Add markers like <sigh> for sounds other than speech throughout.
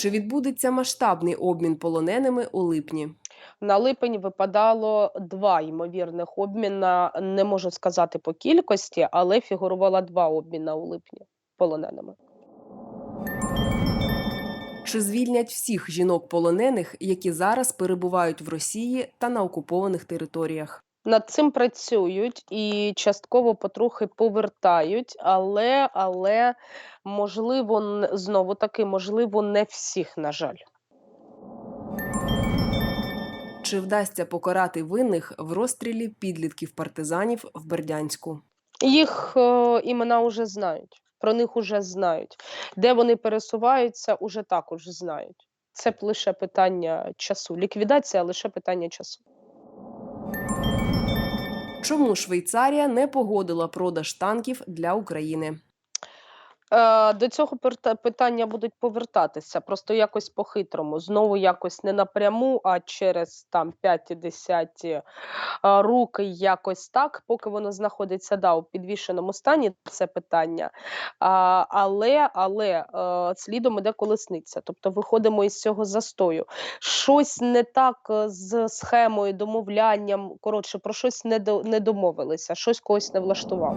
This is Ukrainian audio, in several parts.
Чи відбудеться масштабний обмін полоненими у липні? На липень випадало два ймовірних обміна. Не можу сказати по кількості, але фігурувало два обміна у липні полоненими. Чи звільнять всіх жінок-полонених, які зараз перебувають в Росії та на окупованих територіях? Над цим працюють і частково потрохи повертають, але, але можливо, знову таки, можливо, не всіх, на жаль. Чи вдасться покарати винних в розстрілі підлітків партизанів в Бердянську? Їх е, імена вже знають, про них уже знають. Де вони пересуваються, уже також знають. Це лише питання часу. Ліквідація лише питання часу. Чому Швейцарія не погодила продаж танків для України? Е, До цього питання будуть повертатися, просто якось по-хитрому. Знову якось не напряму, а через там 5-10 руки, якось так, поки воно знаходиться да, у підвішеному стані, це питання. Але але е, слідом іде колесниця. Тобто виходимо із цього застою. Щось не так е, з схемою, домовлянням. Коротше, про щось не домовилися, щось когось не влаштувало.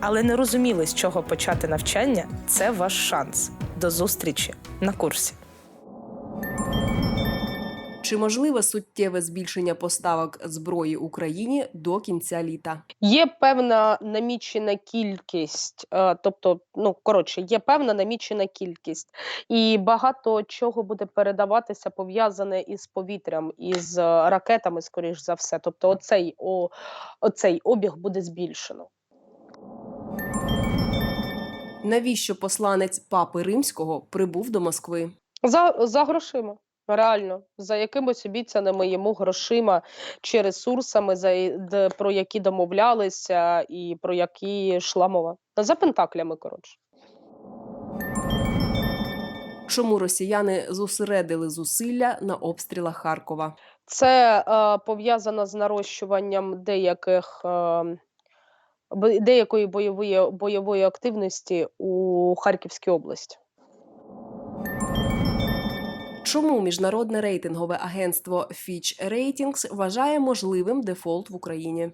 але не розуміли, з чого почати навчання, це ваш шанс. До зустрічі на курсі. Чи можливе суттєве збільшення поставок зброї Україні до кінця літа? Є певна намічена кількість, е, тобто, ну коротше, є певна намічена кількість, і багато чого буде передаватися пов'язане із повітрям, із е, ракетами, скоріш за все. Тобто, оцей, о, оцей обіг буде збільшено. Навіщо посланець папи римського прибув до Москви? За, за грошима. Реально, за якимось обіцяними йому грошима чи ресурсами, за, де- про які домовлялися, і про які йшла мова. За пентаклями, коротше. Чому росіяни зосередили зусилля на обстрілах Харкова? Це е, пов'язано з нарощуванням деяких, е, деякої бойової, бойової активності у Харківській області. Чому міжнародне рейтингове агентство Fitch Ratings вважає можливим дефолт в Україні?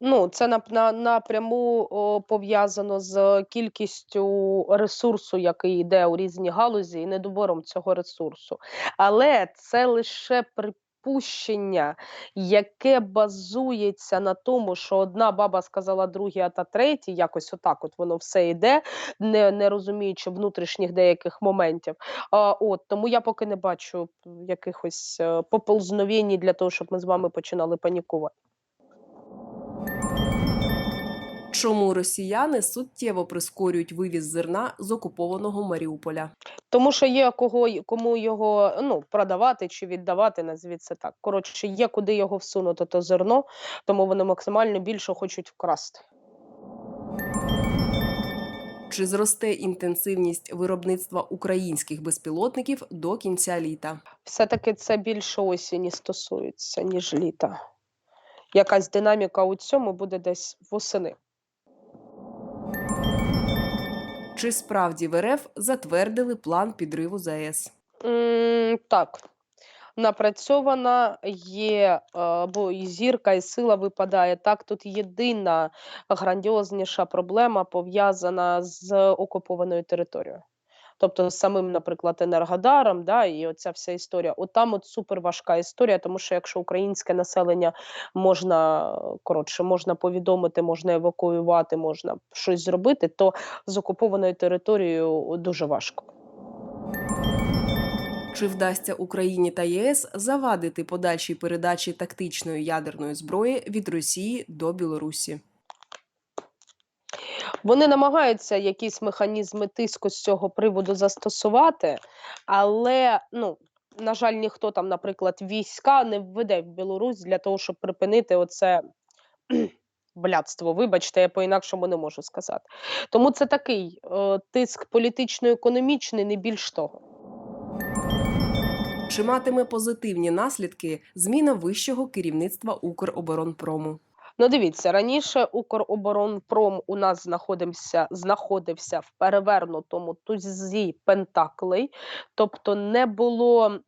Ну, це на, на, напряму о, пов'язано з кількістю ресурсу, який йде у різні галузі, і недобором цього ресурсу. Але це лише припущення, яке базується на тому, що одна баба сказала другій, а та третій, якось отак от воно все йде, не, не розуміючи внутрішніх деяких моментів. А, от, тому я поки не бачу якихось поползновінь для того, щоб ми з вами починали панікувати. Чому росіяни суттєво прискорюють вивіз зерна з окупованого Маріуполя? Тому що є кого кому його ну продавати чи віддавати, назвіть це так. Коротше, є куди його всунути то зерно, тому вони максимально більше хочуть вкрасти. Чи зросте інтенсивність виробництва українських безпілотників до кінця літа? Все-таки це більше осені стосується, ніж літа. Якась динаміка у цьому буде десь восени. Чи справді в РФ затвердили план підриву ЗАЕС? М, так. Напрацьована є, е, бо і зірка, і сила випадає. Так, тут єдина грандіозніша проблема пов'язана з окупованою територією. Тобто з самим, наприклад, Енергодаром, да, і оця вся історія. От там от супер важка історія, тому що якщо українське населення можна коротше, можна повідомити, можна евакуювати, можна щось зробити, то з окупованою територією дуже важко. Чи вдасться Україні та ЄС завадити подальшій передачі тактичної ядерної зброї від Росії до Білорусі? Вони намагаються якісь механізми тиску з цього приводу застосувати, але ну. На жаль, ніхто там, наприклад, війська не введе в Білорусь для того, щоб припинити оце <clears throat> блядство. Вибачте, я по-інакшому не можу сказати. Тому це такий е, тиск політично-економічний, не більш того. Чи матиме позитивні наслідки зміна вищого керівництва Укроборонпрому? Ну, дивіться, раніше Укроборонпром у нас знаходився, знаходився в перевернутому тузі пентаклей, тобто не було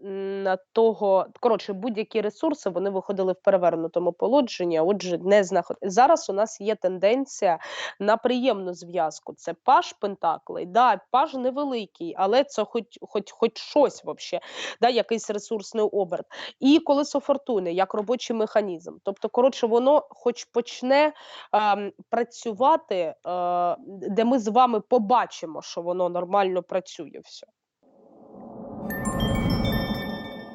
того, коротше, будь-які ресурси вони виходили в перевернутому положенні, отже, не знаход... Зараз у нас є тенденція на приємну зв'язку. Це паш пентаклей, да, паш невеликий, але це хоч, хоч, хоч щось вообще, да, якийсь ресурсний оберт. І колесо фортуни як робочий механізм. Тобто, коротше, воно хоч почне ем, працювати, е, де ми з вами побачимо, що воно нормально працює все.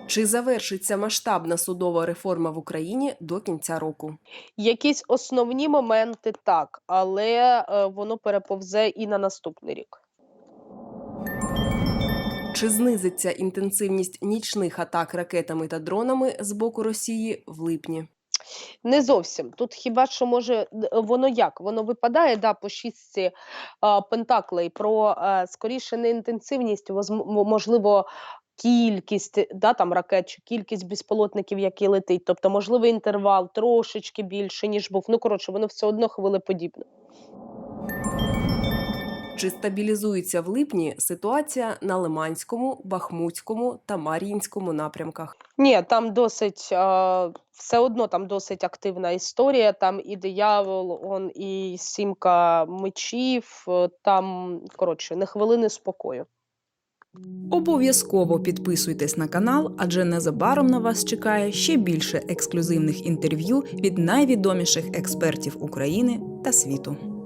Чи завершиться масштабна судова реформа в Україні до кінця року? Якісь основні моменти так, але е, воно переповзе і на наступний рік. Чи знизиться інтенсивність нічних атак ракетами та дронами з боку Росії в липні? Не зовсім. Тут хіба що може воно як? Воно випадає да, по шістці пентаклей про а, скоріше не інтенсивність, можливо, кількість да, там, ракет чи кількість безполотників, які летить. Тобто, можливий інтервал трошечки більше, ніж був. Ну, коротше, воно все одно хвилеподібне. Чи стабілізується в липні ситуація на Лиманському, Бахмутському та Мар'їнському напрямках? Ні, там досить все одно там досить активна історія. Там і диявол, он і сімка мечів. е, Там коротше не хвилини спокою. Обов'язково підписуйтесь на канал, адже незабаром на вас чекає ще більше ексклюзивних інтерв'ю від найвідоміших експертів України та світу.